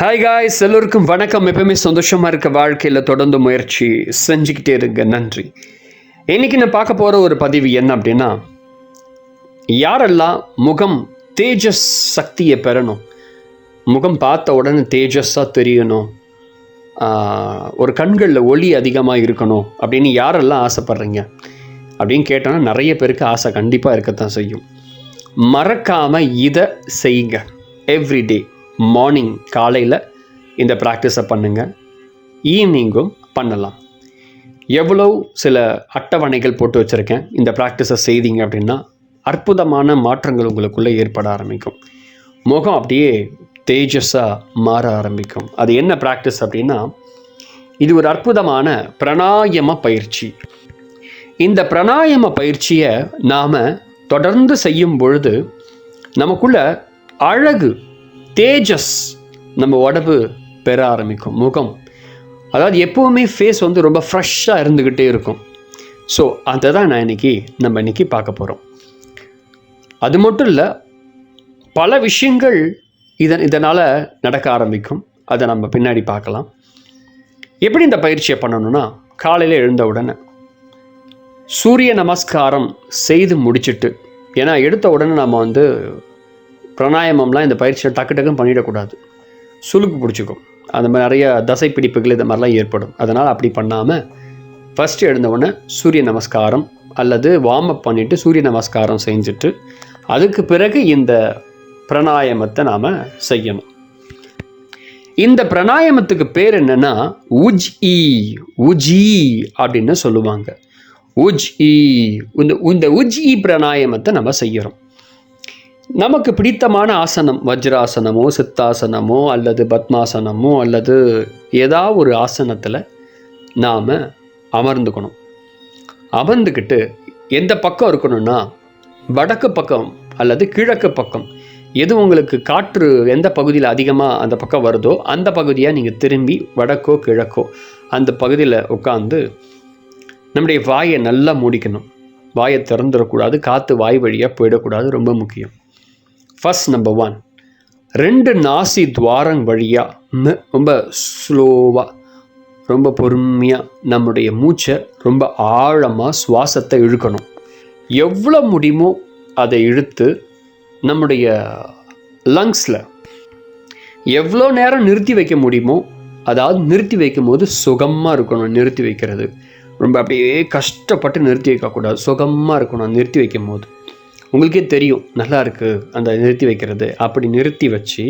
Hi guys எல்லோருக்கும் வணக்கம். எப்பவுமே சந்தோஷமாக இருக்க வாழ்க்கையில் தொடர்ந்து முயற்சி செஞ்சுக்கிட்டே இருங்க. நன்றி. இன்னைக்கு நான் பார்க்க போகிற ஒரு பதிவு என்ன அப்படின்னா யாரெல்லாம் முகம் தேஜஸ் சக்தியை பெறணும் முகம் பார்த்த உடனே தேஜஸாக தெரியணும் ஒரு கண்களில் ஒளி அதிகமாக இருக்கணும் அப்படின்னு யாரெல்லாம் ஆசைப்பட்றீங்க அப்படின்னு கேட்டோன்னா நிறைய பேருக்கு ஆசை கண்டிப்பாக இருக்கத்தான் செய்யும். மறக்காமல் இதை செய்யுங்க. எவ்ரிடே மார்னிங் காலையில் இந்த ப்ராக்டிஸை பண்ணுங்கள் ஈவினிங்கும் பண்ணலாம். எவ்வளோ சில அட்டவணைகள் போட்டு வச்சுருக்கேன். இந்த ப்ராக்டிஸை செய்தீங்க அப்படின்னா அற்புதமான மாற்றங்கள் உங்களுக்குள்ளே ஏற்பட ஆரம்பிக்கும். முகம் அப்படியே தேஜஸாக மாற ஆரம்பிக்கும். அது என்ன ப்ராக்டிஸ் அப்படின்னா இது ஒரு அற்புதமான பிராணாயம பயிற்சி. இந்த பிராணாயாம பயிற்சியை நாம் தொடர்ந்து செய்யும் பொழுது நமக்குள்ள அழகு தேஜஸ். நம்ம உடம்பு பெற ஆரம்பிக்கும் முகம். அதாவது எப்போவுமே ஃபேஸ் வந்து ரொம்ப ஃப்ரெஷ்ஷாக இருந்துக்கிட்டே இருக்கும். ஸோ அதை தான் நான் இன்னைக்கு நம்ம இன்னைக்கு பார்க்க போகிறோம் அது மட்டும் இல்லை பல விஷயங்கள் இதன் இதனால் நடக்க ஆரம்பிக்கும். அதை நம்ம பின்னாடி பார்க்கலாம். எப்படி இந்த பயிற்சியை பண்ணணும்னா காலையில் எழுந்த உடனே சூரிய நமஸ்காரம் செய்து முடிச்சிட்டு ஏன்னா எடுத்த உடனே நம்ம வந்து பிராணாயாமம்லாம் இந்த பயிற்சியை டக்கு டக்குன்னு பண்ணிடக்கூடாது. சுழுக்கு பிடிச்சிக்கும். அந்த மாதிரி நிறைய தசை பிடிப்புகள் இது மாதிரிலாம் ஏற்படும். அதனால் அப்படி பண்ணாமல் ஃபஸ்ட்டு எழுந்தவுடனே சூரிய நமஸ்காரம் அல்லது வார்ம் அப் பண்ணிவிட்டு சூரிய நமஸ்காரம் செஞ்சுட்டு அதுக்கு பிறகு இந்த பிராணாயாமத்தை நாம் செய்யணும். இந்த பிராணாயாமத்துக்கு பேர் என்னன்னா உஜ் இ உஜி அப்படின்னு சொல்லுவாங்க. உஜ் இ இந்த இந்த உஜ் இ பிராணாயாமத்தை நம்ம செய்கிறோம் நமக்கு பிடித்தமான ஆசனம் வஜ்ராசனமோ சித்தாசனமோ அல்லது பத்மாசனமோ அல்லது ஏதாவது ஒரு ஆசனத்தில் நாம் அமர்ந்துக்கணும். அமர்ந்துக்கிட்டு எந்த பக்கம் இருக்கணும்னா வடக்கு பக்கம் அல்லது கிழக்கு பக்கம் எது உங்களுக்கு காற்று எந்த பகுதியில் அதிகமாக அந்த பக்கம் வருதோ அந்த பகுதியாக நீங்கள் திரும்பி வடக்கோ கிழக்கோ அந்த பகுதியில் உட்காந்து நம்முடைய வாயை நல்லா மூடிக்கணும். வாயை திறந்துடக்கூடாது காற்று வாய் வழியாக போயிடக்கூடாது ரொம்ப முக்கியம். ஃபர்ஸ்ட் நம்பர் ஒன் ரெண்டு நாசி துவாரம் வழியாக ரொம்ப ஸ்லோவாக ரொம்ப பொறுமையாக நம்முடைய மூச்சை ரொம்ப ஆழமாக சுவாசத்தை இழுக்கணும். எவ்வளோ முடியுமோ அதை இழுத்து நம்முடைய லங்ஸில் எவ்வளோ நேரம் நிறுத்தி வைக்க முடியுமோ அதாவது நிறுத்தி வைக்கும்போது சுகமாக இருக்கணும் நிறுத்தி வைக்கிறது. ரொம்ப அப்படியே கஷ்டப்பட்டு நிறுத்தி வைக்கக்கூடாது. சுகமாக இருக்கணும் நிறுத்தி வைக்கும் போது உங்களுக்கே தெரியும் நல்லா இருக்குது அந்த நிறுத்தி வைக்கிறது அப்படி நிறுத்தி வச்சு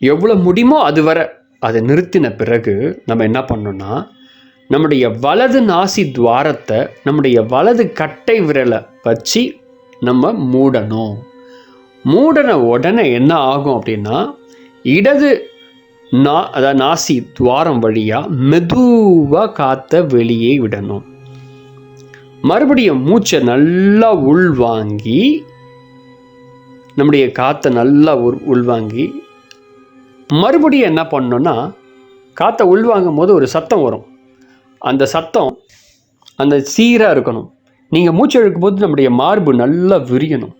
எவ்வளோ முடியுமோ அது வரை அதை நிறுத்தின பிறகு நம்ம என்ன பண்ணோன்னா நம்முடைய வலது நாசி துவாரத்தை நம்முடைய வலது கட்டை விரலை வச்சு நம்ம மூடணும். மூடின உடனே என்ன ஆகும் அப்படின்னா இடது நா அதாவது நாசி துவாரம் வழியாக மெதுவாக காற்றை வெளியே விடணும். மறுபடியும் மூச்சை நல்லா உள்வாங்கி நம்முடைய காற்றை நல்லா உள் உள்வாங்கி மறுபடியும் என்ன பண்ணோன்னா காற்றை உள்வாங்கும் போது ஒரு சத்தம் வரும். அந்த சத்தம் அந்த சீராக இருக்கணும். நீங்கள் மூச்சு இழுக்கும்போது நம்முடைய மார்பு நல்லா விரியணும்.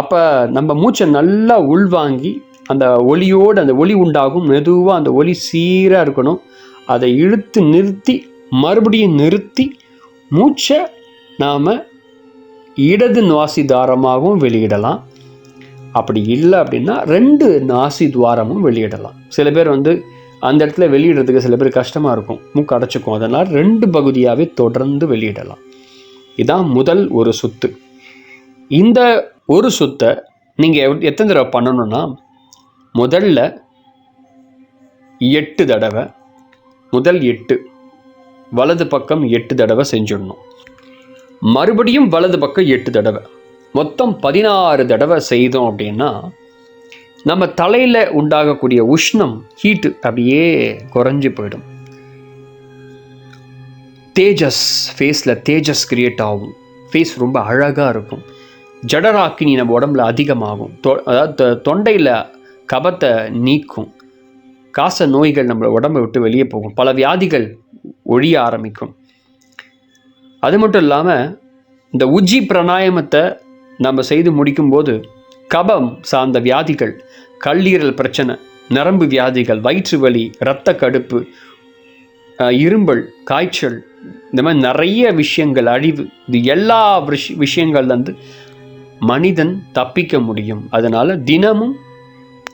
அப்போ நம்ம மூச்சை நல்லா உள்வாங்கி அந்த ஒலியோடு அந்த ஒலி உண்டாகும் மெதுவாக அந்த ஒலி சீராக இருக்கணும். அதை இழுத்து நிறுத்தி மறுபடியும் நிறுத்தி மூச்சை நாம் இடது நாசி தாரமாகவும் வெளியிடலாம். அப்படி இல்லை அப்படின்னா ரெண்டு நாசி துவாரமும் வெளியிடலாம். சில பேர் வந்து அந்த இடத்துல வெளியிடுறதுக்கு சில பேர் கஷ்டமாக இருக்கும். மூக்கு அடைச்சிக்கும். அதனால் ரெண்டு பகுதியாகவே தொடர்ந்து வெளியிடலாம். இதுதான் முதல் ஒரு சுத்து. இந்த ஒரு சுத்தை நீங்கள் எத்தனை தடவை பண்ணணும்னா முதல்ல எட்டு தடவை முதல் எட்டு வலது பக்கம் எட்டு தடவை செஞ்சிடணும். மறுபடியும் வலது பக்கம் எட்டு தடவை. மொத்தம் பதினாறு தடவை செய்தோம் அப்படின்னா நம்ம தலையில் உண்டாகக்கூடிய உஷ்ணம் ஹீட்டு அப்படியே குறைஞ்சி போயிடும். தேஜஸ் ஃபேஸில் தேஜஸ் கிரியேட் ஆகும். ஃபேஸ் ரொம்ப அழகாக இருக்கும். ஜடராக்கினி நம்ம உடம்புல அதிகமாகும். தொ அதாவது தொண்டையில் கபத்தை நீக்கும். காச நோய்கள் நம்ம உடம்பை விட்டு வெளியே போகும். பல வியாதிகள் ஒழிய ஆரம்பிக்கும். அது மட்டும் இல்லாமல் இந்த உஜ்ஜி பிராணாயாமத்தை நம்ம செய்து முடிக்கும்போது கபம் சார்ந்த வியாதிகள் கல்லீரல் பிரச்சனை நரம்பு வியாதிகள் வயிற்று வலி இரத்த கடுப்பு இரும்பல் காய்ச்சல் இந்த மாதிரி நிறைய விஷயங்கள் அழிவு இது எல்லா விஷ விஷயங்கள்லேருந்து மனிதன் தப்பிக்க முடியும். அதனால் தினமும்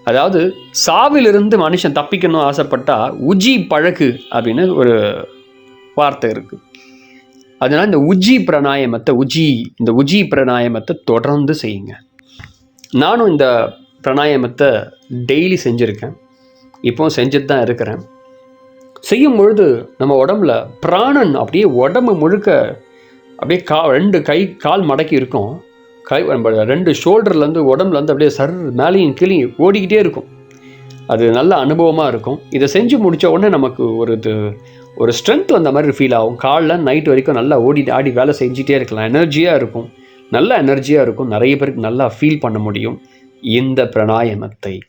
அதாவது சாவிலிருந்து மனுஷன் தப்பிக்கணும் ஆசைப்பட்டா உஜி பழகு அப்படின்னு ஒரு வார்த்தை இருக்குது அதனால் இந்த உஜி பிராணாயமத்தை உஜி இந்த உஜி பிராணாயமத்தை தொடர்ந்து செய்யுங்க. நானும் இந்த பிராணாயாமத்தை டெய்லி செஞ்சுருக்கேன். இப்போவும் செஞ்சுட்டு தான் இருக்கிறேன். செய்யும் பொழுது நம்ம உடம்புல பிராணன் அப்படியே உடம்பு முழுக்க அப்படியே கா ரெண்டு கை கால் மடக்கி இருக்கும். கை நம்ம ரெண்டு ஷோல்டர்லேருந்து உடம்புலேருந்து அப்படியே சர் மேலேயும் கீழேயும் ஓடிக்கிட்டே இருக்கும். அது நல்ல அனுபவமாக இருக்கும். இதை செஞ்சு முடித்த உடனே நமக்கு ஒரு இது ஒரு ஸ்ட்ரென்த் வந்த மாதிரி ஃபீல் ஆகும். காலில் நைட் வரைக்கும் நல்லா ஓடி ஆடி வேலை செஞ்சுட்டே இருக்கலாம். எனர்ஜியாக இருக்கும். நல்ல எனர்ஜியாக இருக்கும். நிறைய பேருக்கு நல்லா ஃபீல் பண்ண முடியும். இந்த பிராணாயாமத்தை.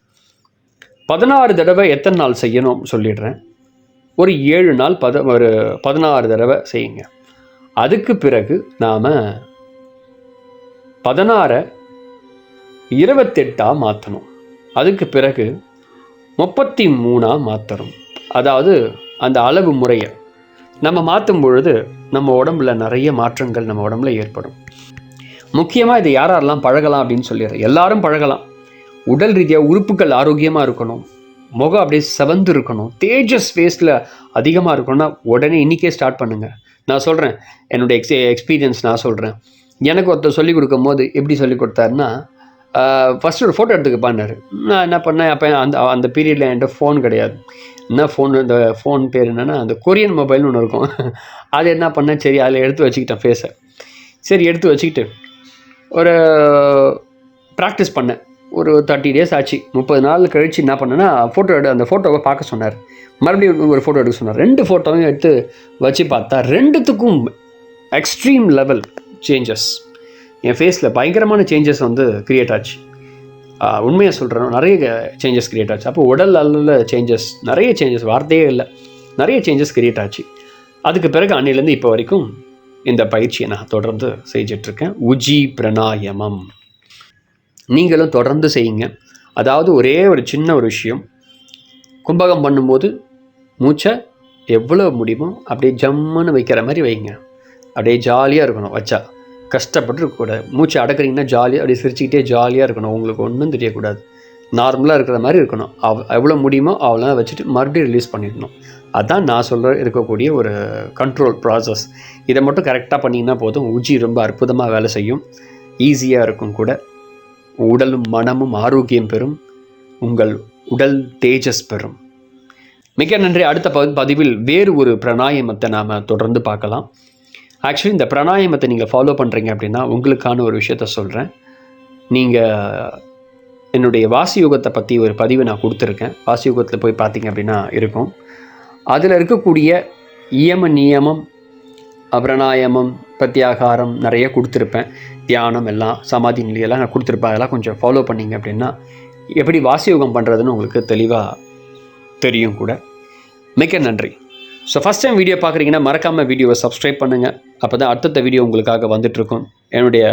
பதினாறு தடவை எத்தனை நாள் செய்யணும் சொல்லிடுறேன். ஒரு ஏழு நாள் பத ஒரு பதினாறு தடவை செய்யுங்க. அதுக்கு பிறகு நாம் பதினாறை இருபத்தெட்டாக மாற்றணும் அதுக்கு பிறகு முப்பத்தி மூணாக மாற்றணும் அதாவது அந்த அளவு முறையை நம்ம மாற்றும் பொழுது நம்ம உடம்புல நிறைய மாற்றங்கள் நம்ம உடம்புல ஏற்படும். முக்கியமாக இது யார் யாரெல்லாம் பழகலாம் அப்படின்னு சொல்லிடுறேன் எல்லாரும் பழகலாம். உடல் ரீதியாக உறுப்புகள் ஆரோக்கியமாக இருக்கணும். முகம் அப்படியே செவந்து இருக்கணும். தேஜஸ் ஃபேஸில் அதிகமாக இருக்கணும்னா உடனே இன்றைக்கே ஸ்டார்ட் பண்ணுங்கள் நான் சொல்கிறேன் என்னுடைய எக்ஸ் எக்ஸ்பீரியன்ஸ் நான் சொல்கிறேன் எனக்கு ஒருத்தர் சொல்லிக் கொடுக்கும் போது எப்படி சொல்லிக் கொடுத்தாருன்னா ஃபஸ்ட்டு ஒரு ஃபோட்டோ எடுத்துக்கப்பான்னாரு நான் என்ன பண்ணேன் அப்போ அந்த அந்த பீரியடில் என்கிட்ட ஃபோன் கிடையாது. என்ன ஃபோன் இந்த ஃபோன் பேர் என்னென்னா அந்த கொரியன் மொபைல்னு ஒன்று இருக்கும். அது என்ன பண்ணேன் சரி அதில் எடுத்து வச்சுக்கிட்டேன் ஃபேஸை சரி எடுத்து வச்சுக்கிட்டு ஒரு ப்ராக்டிஸ் பண்ணேன். ஒரு தேர்ட்டி டேஸ் ஆச்சு. முப்பது நாள் கழித்து என்ன பண்ணேன்னா ஃபோட்டோ எடு அந்த ஃபோட்டோவை பார்க்க சொன்னார். மறுபடியும் ஒரு ஃபோட்டோ எடுக்க சொன்னார். ரெண்டு ஃபோட்டோவையும் எடுத்து வச்சு பார்த்தா ரெண்டுத்துக்கும் எக்ஸ்ட்ரீம் லெவல் சேஞ்சஸ் என் ஃபேஸில் பயங்கரமான சேஞ்சஸ் வந்து க்ரியேட் ஆச்சு. உண்மையாக சொல்கிறேன் நிறைய சேஞ்சஸ் க்ரியேட் ஆச்சு. அப்போ உடல் அளவில் சேஞ்சஸ் நிறைய சேஞ்சஸ் வார்த்தையே இல்லை. நிறைய சேஞ்சஸ் க்ரியேட் ஆச்சு. அதுக்கு பிறகு அன்னையிலேருந்து இப்போ வரைக்கும் இந்த பயிற்சியை நான் தொடர்ந்து செஞ்சிட்ருக்கேன். உஜி பிரணாயமம். நீங்களும் தொடர்ந்து செய்யுங்க. அதாவது ஒரே ஒரு சின்ன ஒரு விஷயம். கும்பகம் பண்ணும்போது மூச்சை எவ்வளோ முடியுமோ அப்படியே ஜம்முன்னு வைக்கிற மாதிரி வைங்க. அப்படியே ஜாலியாக இருக்கணும் வச்சா. கஷ்டப்பட்டு இருக்கக்கூடாது மூச்சு அடக்குறீங்கன்னா ஜாலியாக அப்படி சிரிச்சுக்கிட்டே ஜாலியாக இருக்கணும். உங்களுக்கு ஒன்றும் தெரியக்கூடாது. நார்மலாக இருக்கிற மாதிரி இருக்கணும். அவ் எவ்வளோ முடியுமோ அவ்வளோ வச்சுட்டு மறுபடியும் ரிலீஸ் பண்ணிடணும். அதுதான் நான் சொல்கிற இருக்கக்கூடிய ஒரு கண்ட்ரோல் ப்ராசஸ் இதை மட்டும் கரெக்டாக பண்ணிங்கன்னா போதும். உஜி ரொம்ப அற்புதமாக வேலை செய்யும். ஈஸியாக இருக்கும் கூட. உடலும் மனமும் ஆரோக்கியம் பெறும். உங்கள் உடல் தேஜஸ் பெறும். மிக நன்றி. அடுத்த பதிவில் வேறு ஒரு பிரணாயமத்தை நாம் தொடர்ந்து பார்க்கலாம். ஆக்சுவலி இந்த பிராணாயாமத்தை நீங்கள் ஃபாலோ பண்ணுறீங்க அப்படின்னா உங்களுக்கான ஒரு விஷயத்த சொல்கிறேன் நீங்கள் என்னுடைய வாசியோகத்தை பற்றி ஒரு பதிவு நான் கொடுத்துருக்கேன். வாசியோகத்தில் போய் பார்த்தீங்க அப்படின்னா இருக்கும். அதில் இருக்கக்கூடிய இயம நியமம் பிராணாயாமம் பிரத்யாகாரம் நிறைய கொடுத்துருப்பேன். தியானம் எல்லாம் சமாதி நிலையெல்லாம் நான் கொடுத்துருப்பேன். அதெல்லாம் கொஞ்சம் ஃபாலோ பண்ணீங்க அப்படின்னா எப்படி வாசியோகம் பண்ணுறதுன்னு உங்களுக்கு தெளிவாக தெரியும் கூட. மிக்க நன்றி. ஸோ ஃபஸ்ட் டைம் வீடியோ பார்க்குறீங்கன்னா மறக்காமல் வீடியோவை சப்ஸ்கிரைப் பண்ணுங்கள் அப்போ தான் அடுத்தடுத்த வீடியோ உங்களுக்காக வந்துட்ருக்கும் என்னுடைய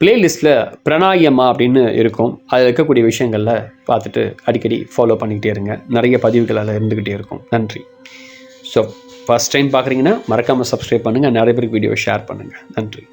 பிளேலிஸ்ட்டில் பிரணாயமா அப்படின்னு இருக்கும். அதில் இருக்கக்கூடிய விஷயங்களில் பார்த்துட்டு அடிக்கடி ஃபாலோ பண்ணிக்கிட்டே இருங்க. நிறைய பதிவுகள் அதில் இருந்துக்கிட்டே இருக்கும். நன்றி. ஸோ ஃபஸ்ட் டைம் பார்க்குறீங்கன்னா மறக்காமல் சப்ஸ்கிரைப் பண்ணுங்கள் நிறைய பேருக்கு வீடியோவை ஷேர் பண்ணுங்கள் நன்றி.